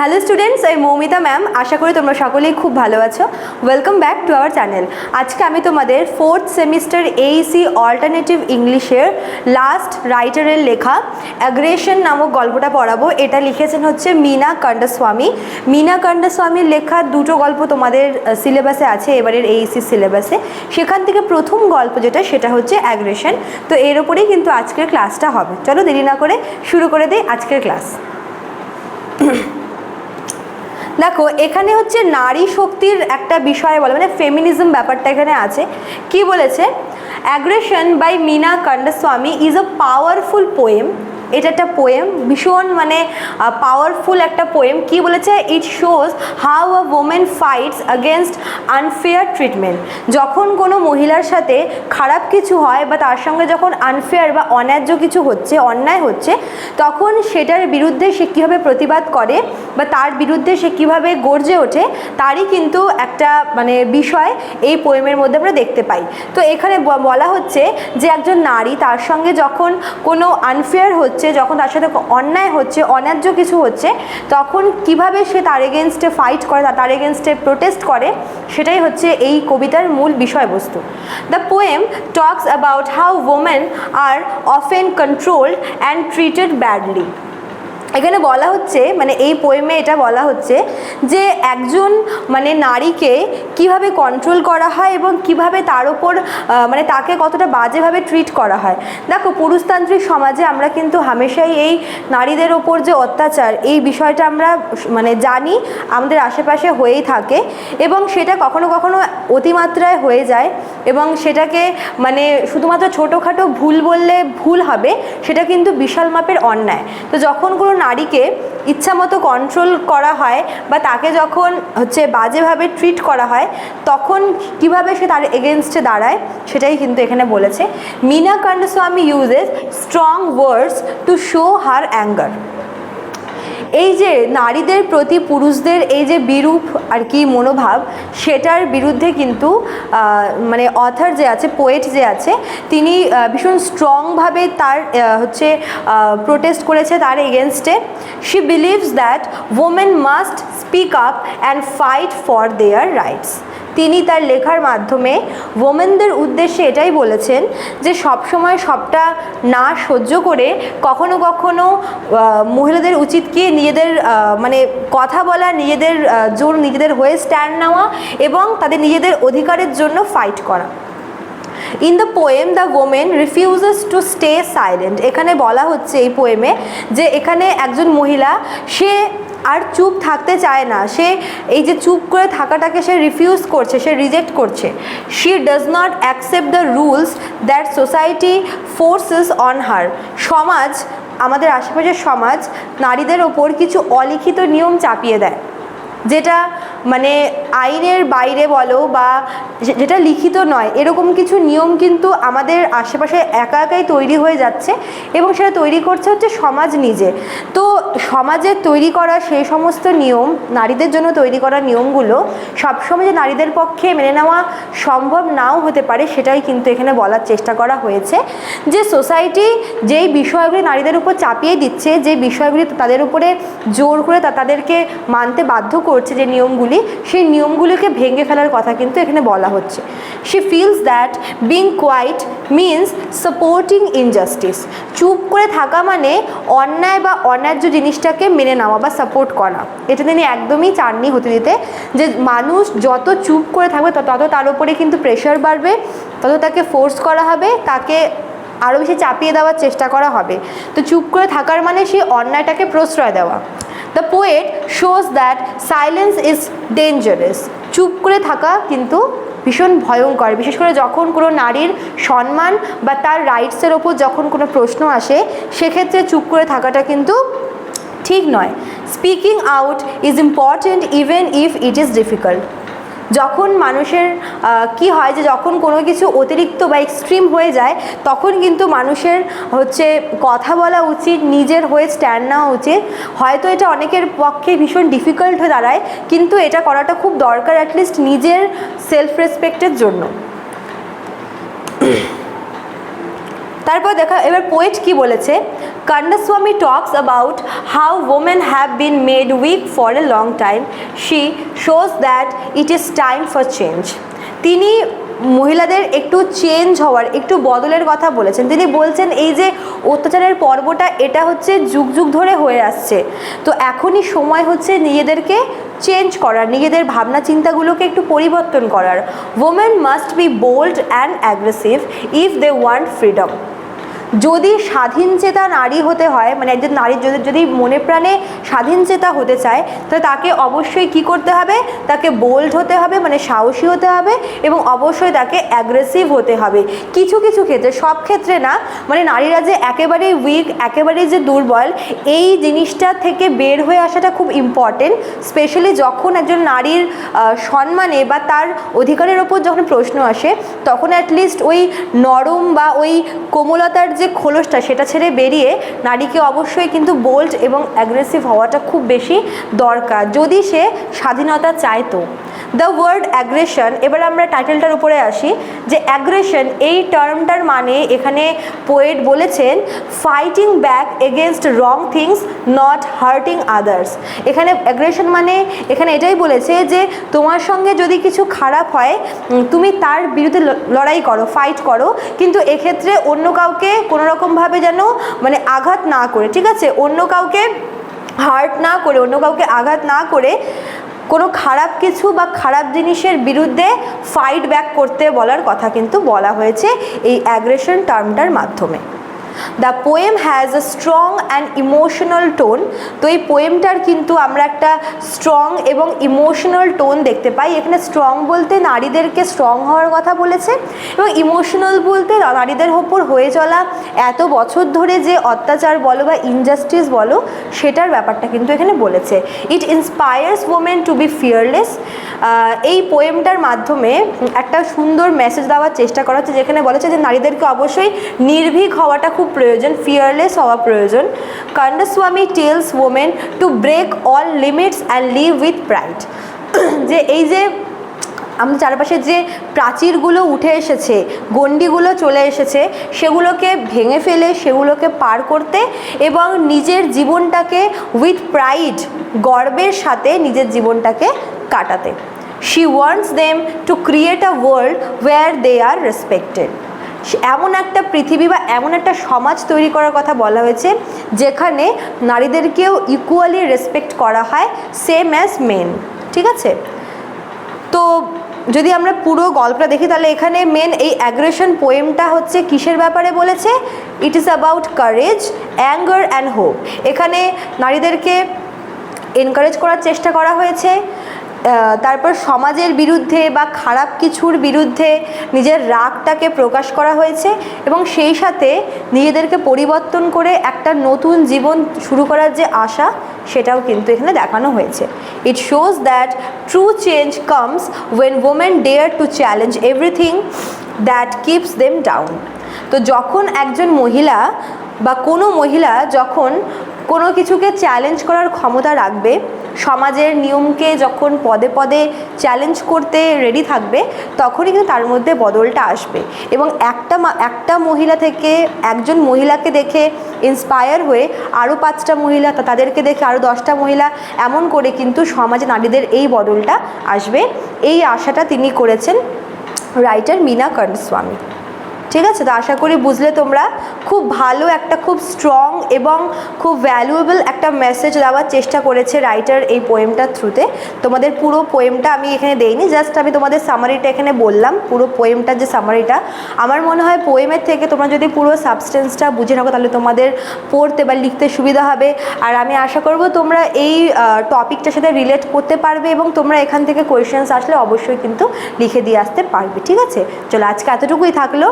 Hello students আমি Moumita ma'am আশা করি তোমরা সকলেই খুব ভালো আছো। Welcome back to our channel আজকে আমি তোমাদের ফোর্থ সেমিস্টার এইসি অল্টারনেটিভ ইংলিশের লাস্ট রাইটারের লেখা অ্যাগ্রেশন নামক গল্পটা পড়াবো। এটা লিখেছেন হচ্ছে মিনা কান্ডাস্বামী। মিনা কান্ডাস্বামীর লেখা দুটো গল্প তোমাদের সিলেবাসে আছে, এবারের এইসি সিলেবাসে সেখান থেকে প্রথম গল্প যেটা, সেটা হচ্ছে অ্যাগ্রেশন তো এর ওপরেই কিন্তু আজকের ক্লাসটা হবে। চলো দেরি না করে শুরু করে দিই আজকের ক্লাস দেখো, এখানে হচ্ছে নারী শক্তির একটা বিষয় বলে মানে ফেমিনিজম ব্যাপারটা এখানে আছে। কি বলেছে? Aggression by Meena Kandasamy is a powerful poem এটা একটা পোয়েম ভীষণ মানে পাওয়ারফুল একটা পোয়েম কি বলেছে? It shows how a women fights against unfair treatment যখন কোনো মহিলার সাথে খারাপ কিছু হয় বা তার সঙ্গে যখন আনফেয়ার বা অন্যায্য কিছু হচ্ছে, অন্যায় হচ্ছে, তখন সেটার বিরুদ্ধে সে কীভাবে প্রতিবাদ করে বা তার বিরুদ্ধে সে কীভাবে গর্জে ওঠে, তারই কিন্তু একটা মানে বিষয় এই পোয়েমের মধ্যে আমরা দেখতে পাই। তো এখানে বলা হচ্ছে যে একজন নারী তার সঙ্গে যখন কোনো আনফেয়ার হচ্ছে যখন তার সাথে অন্যায় হচ্ছে, অন্যায্য কিছু হচ্ছে, তখন কীভাবে সে তার এগেনস্টে ফাইট করে তার এগেনস্টে প্রোটেস্ট করে, সেটাই হচ্ছে এই কবিতার মূল বিষয়বস্তু। The poem talks about how women are often controlled and treated badly এখানে বলা হচ্ছে মানে এই পোয়েমে এটা বলা হচ্ছে যে একজন মানে নারীকে কীভাবে কন্ট্রোল করা হয় এবং কীভাবে তার ওপর মানে তাকে কতটা বাজেভাবে ট্রিট করা হয়। দেখো, পুরুষতান্ত্রিক সমাজে আমরা কিন্তু হামেশাই এই নারীদের ওপর যে অত্যাচার, এই বিষয়টা আমরা মানে জানি, আমাদের আশেপাশে হয়েই থাকে এবং সেটা কখনো কখনো অতিমাত্রায় হয়ে যায় এবং সেটাকে মানে শুধুমাত্র ছোটোখাটো ভুল বললে ভুল হবে, সেটা কিন্তু বিশাল মাপের অন্যায়। তো যখন কোনো নারীকে ইচ্ছামতো কন্ট্রোল করা হয় বা তাকে যখন হচ্ছে বাজেভাবে ট্রিট করা হয়, তখন কীভাবে সে তার এগেনস্টে দাঁড়ায়, সেটাই কিন্তু এখানে বলেছে। Meena Kandasamy uses strong words to show her anger এই যে নারীদের প্রতি পুরুষদের এই যে বিরূপ আর কি মনোভাব, সেটার বিরুদ্ধে কিন্তু মানে অথার যে আছে পোয়েট যে আছে, তিনি ভীষণ স্ট্রংভাবে তার হচ্ছে প্রোটেস্ট করেছে তার এগেনস্টে she believes that women must speak up and fight for their rights তিনি তার লেখার মাধ্যমে ওমেনদের উদ্দেশ্যে এটাই বলেছেন যে সবসময় সবটা না সহ্য করে কখনো কখনো মহিলাদের উচিত কি নিজেদের মানে কথা বলা, নিজেদের জোর নিজেদের হয়ে স্ট্যান্ড নেওয়া এবং তাদের নিজেদের অধিকারের জন্য ফাইট করা। In the poem the women refuses to stay silent এখানে বলা হচ্ছে এই পোয়েমে যে এখানে একজন মহিলা, সে আর চুপ থাকতে চায় না। সে এই যে চুপ করে থাকাটাকে সে রিফিউজ করছে, সে রিজেক্ট করছে। She does not accept the rules that society forces on her সমাজ, আমাদের আশেপাশের সমাজ, নারীদের ওপর কিছু অলিখিত নিয়ম চাপিয়ে দেয়, যেটা মানে আইনের বাইরে বলো বা যেটা লিখিত নয়, এরকম কিছু নিয়ম কিন্তু আমাদের আশেপাশে একা একাই তৈরি হয়ে যাচ্ছে এবং সেটা তৈরি করছে হচ্ছে সমাজ নিজে। তো সমাজের তৈরি করা সেই সমস্ত নিয়ম, নারীদের জন্য তৈরি করা নিয়মগুলো সবসময় যে নারীদের পক্ষে মেনে নেওয়া সম্ভব নাও হতে পারে, সেটাই কিন্তু এখানে বলার চেষ্টা করা হয়েছে। যে সোসাইটি যেই বিষয়গুলি নারীদের উপর চাপিয়ে দিচ্ছে, যে বিষয়গুলি তাদের উপরে জোর করে তাদেরকে মানতে বাধ্য করছে, যে নিয়মগুলি সেই নিয়মগুলিকে ভেঙে ফেলার কথা কিন্তু এখানে বলা হচ্ছে। She feels that being quiet means supporting injustice চুপ করে থাকা মানে অন্যায় বা অন্যায্য জিনিসটাকে মেনে নেওয়া বা সাপোর্ট করা। এটা তিনি একদমই চাননি হতে দিতে যে মানুষ যত চুপ করে থাকবে তত তার উপরে কিন্তু প্রেশার বাড়বে, তত তাকে ফোর্স করা হবে, তাকে আরও বেশি চাপিয়ে দেওয়ার চেষ্টা করা হবে। তো চুপ করে থাকার মানে সেই অন্যায়টাকে প্রশ্রয় দেওয়া। The poet shows that silence is dangerous চুপ করে থাকা কিন্তু ভীষণ ভয়ঙ্কর। বিশেষ করে যখন কোনো নারীর সম্মান বা তার রাইটসের ওপর যখন কোনো প্রশ্ন আসে, সেক্ষেত্রে চুপ করে থাকাটা কিন্তু ঠিক নয়। Speaking out is important even if it is difficult যখন মানুষের কি হয় যে যখন কোনো কিছু অতিরিক্ত বা এক্সট্রিম হয়ে যায় তখন কিন্তু মানুষের হচ্ছে কথা বলা উচিত নিজের হয়ে স্ট্যান্ড নেওয়া উচিত। হয়তো এটা অনেকের পক্ষে ভীষণ ডিফিকাল্ট হয়ে দাঁড়ায় কিন্তু এটা করাটা খুব দরকার অ্যাটলিস্ট নিজের সেলফ রেসপেক্টের জন্য। তারপর দেখা এবার পোয়েট কি বলেছে? Kandaswamy talks about how women have been made weak for a long time. She shows that it is time for change. তিনি মহিলাদের একটু চেঞ্জ হওয়ার, একটু বদলের কথা বলেছেন তিনি বলছেন, এই যে অত্যাচারের পর্বটা, এটা হচ্ছে যুগ যুগ ধরে হয়ে আসছে তো এখনই সময় হচ্ছে নিজেদেরকে চেঞ্জ করার, নিজেদের ভাবনা চিন্তাগুলোকে একটু পরিবর্তন করার women must be bold and aggressive if they want freedom যদি স্বাধীন চেতা নারী হতে হয় মানে একজন নারীর যদি যদি মনে প্রাণে স্বাধীন চেতা হতে চায় তাহলে তাকে অবশ্যই কি করতে হবে? তাকে বোল্ড হতে হবে মানে সাহসী হতে হবে এবং অবশ্যই তাকে অ্যাগ্রেসিভ হতে হবে। কিছু কিছু ক্ষেত্রে, সব ক্ষেত্রে না মানে নারীরা যে একেবারেই উইক একেবারেই যে দুর্বল, এই জিনিসটা থেকে বের হয়ে আসাটা খুব ইম্পর্টেন্ট স্পেশালি যখন একজন নারীর সম্মানে বা তার অধিকারের ওপর যখন প্রশ্ন আসে, তখন অ্যাটলিস্ট ওই নরম বা ওই কোমলতার যে খোলসটা, সেটা ছেড়ে বেরিয়ে নারীকে অবশ্যই কিন্তু বোল্ড এবং অ্যাগ্রেসিভ হওয়াটা খুব বেশি দরকার। যদি সে স্বাধীনতা চাইতো দ্য ওয়ার্ড অ্যাগ্রেশন এবার আমরা টাইটেলটার উপরে আসি, যে অ্যাগ্রেশন এই টার্মটার মানে এখানে পোয়েট বলেছেন fighting back against wrong things not hurting others এখানে অ্যাগ্রেশন মানে এখানে এটাই বলেছে যে তোমার সঙ্গে যদি কিছু খারাপ হয় তুমি তার বিরুদ্ধে লড়াই করো ফাইট করো, কিন্তু এক্ষেত্রে অন্য কাউকে কোনো রকমভাবে যেন মানে আঘাত না করে, ঠিক আছে? অন্য কাউকে হার্ট না করে, অন্য কাউকে আঘাত না করে কোনো খারাপ কিছু বা খারাপ জিনিসের বিরুদ্ধে ফাইট ব্যাক করতে বলার কথা কিন্তু বলা হয়েছে এই অ্যাগ্রেশন টার্মটার মাধ্যমে। The poem has a strong and emotional tone তো এই পোয়েমটার কিন্তু আমরা একটা স্ট্রং এবং ইমোশনাল টোন দেখতে পাই। এখানে স্ট্রং বলতে নারীদেরকে স্ট্রং হওয়ার কথা বলেছে এবং ইমোশনাল বলতে নারীদের ওপর হয়ে চলা এত বছর ধরে যে অত্যাচার বলো বা ইনজাস্টিস বলো, সেটার ব্যাপারটা কিন্তু এখানে বলেছে। It inspires women to be fearless এই পোয়েমটার মাধ্যমে একটা সুন্দর মেসেজ দেওয়ার চেষ্টা করা হচ্ছে, যেখানে বলেছে যে নারীদেরকে অবশ্যই নির্ভীক হওয়াটা খুব প্রয়োজন ফিয়ারলেস হওয়া প্রয়োজন। Kandaswamy tells women to break all limits and live with pride যে এই যে আমাদের চারপাশে যে প্রাচীরগুলো উঠে এসেছে, গণ্ডিগুলো চলে এসেছে, সেগুলোকে ভেঙে ফেলে, সেগুলোকে পার করতে এবং নিজের জীবনটাকে উইথ প্রাইড গর্বের সাথে নিজের জীবনটাকে কাটাতে। She wants them to create a world where they are respected এমন একটা পৃথিবী বা এমন একটা সমাজ তৈরি করার কথা বলা হয়েছে, যেখানে নারীদেরকেও ইকুয়ালি রেসপেক্ট করা হয় সেম অ্যাজ মেন ঠিক আছে? তো যদি আমরা পুরো গল্পটা দেখি, তাহলে এখানে মেন এই অ্যাগ্রেশন পোয়েমটা হচ্ছে কিসের ব্যাপারে বলেছে? It is about courage anger and hope এখানে নারীদেরকে এনকারেজ করার চেষ্টা করা হয়েছে তারপর সমাজের বিরুদ্ধে বা খারাপ কিছুর বিরুদ্ধে নিজের রাগটাকে প্রকাশ করা হয়েছে এবং সেই সাথে নিজেদেরকে পরিবর্তন করে একটা নতুন জীবন শুরু করার যে আশা, সেটাও কিন্তু এখানে দেখানো হয়েছে। It shows that true change comes when women dare to challenge everything that keeps them down তো যখন একজন মহিলা বা কোনো মহিলা যখন কোনো কিছুকে চ্যালেঞ্জ করার ক্ষমতা রাখবে, সমাজের নিয়মকে যখন পদে পদে চ্যালেঞ্জ করতে রেডি থাকবে, তখনই কিন্তু তার মধ্যে বদলটা আসবে। এবং একটা একটা মহিলা থেকে একজন মহিলাকে দেখে ইন্সপায়ার হয়ে আরও পাঁচটা মহিলা তাদেরকে দেখে আরও দশটা মহিলা, এমন করে কিন্তু সমাজে নারীদের এই বদলটা আসবে। এই আশাটা তিনি করেছেন রাইটার মিনা কর্ণস্বামী। ঠিক আছে? তো আশা করি বুঝলে তোমরা খুব ভালো একটা, খুব স্ট্রং এবং খুব ভ্যালুয়েবল একটা মেসেজ দেওয়ার চেষ্টা করেছে রাইটার এই পোয়েমটার থ্রুতে তোমাদের পুরো পোয়েমটা আমি এখানে দেইনি জাস্ট আমি তোমাদের সামারিটা এখানে বললাম, পুরো পোয়েমটার যে সামারিটা আমার মনে হয় পোয়েমের থেকে তোমরা যদি পুরো সাবস্টেন্সটা বুঝে রাখো তাহলে তোমাদের পড়তে বা লিখতে সুবিধা হবে। আর আমি আশা করব তোমরা এই টপিকটার সাথে রিলেট করতে পারবে এবং তোমরা এখান থেকে কোয়েশ্চেন্স আসলে অবশ্যই কিন্তু লিখে দিয়ে আসতে পারবে, ঠিক আছে? চলো, আজকে এতটুকুই থাকল।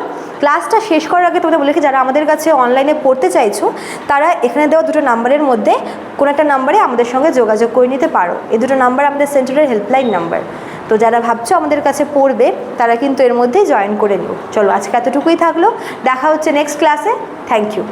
ক্লাসটা শেষ করার আগে তোমাদের বলে যারা আমাদের কাছে অনলাইনে পড়তে চাইছো, তারা এখানে দেওয়া দুটো নাম্বারের মধ্যে কোনো একটা নাম্বারে আমাদের সঙ্গে যোগাযোগ করে নিতে পারো। এই দুটো নাম্বার আমাদের সেন্টারের হেল্পলাইন নাম্বার তো যারা ভাবছ আমাদের কাছে পড়বে, তারা কিন্তু এর মধ্যেই জয়েন করে নিও। চলো আজকে এতটুকুই থাকল। দেখা হচ্ছে নেক্সট ক্লাসে থ্যাংক ইউ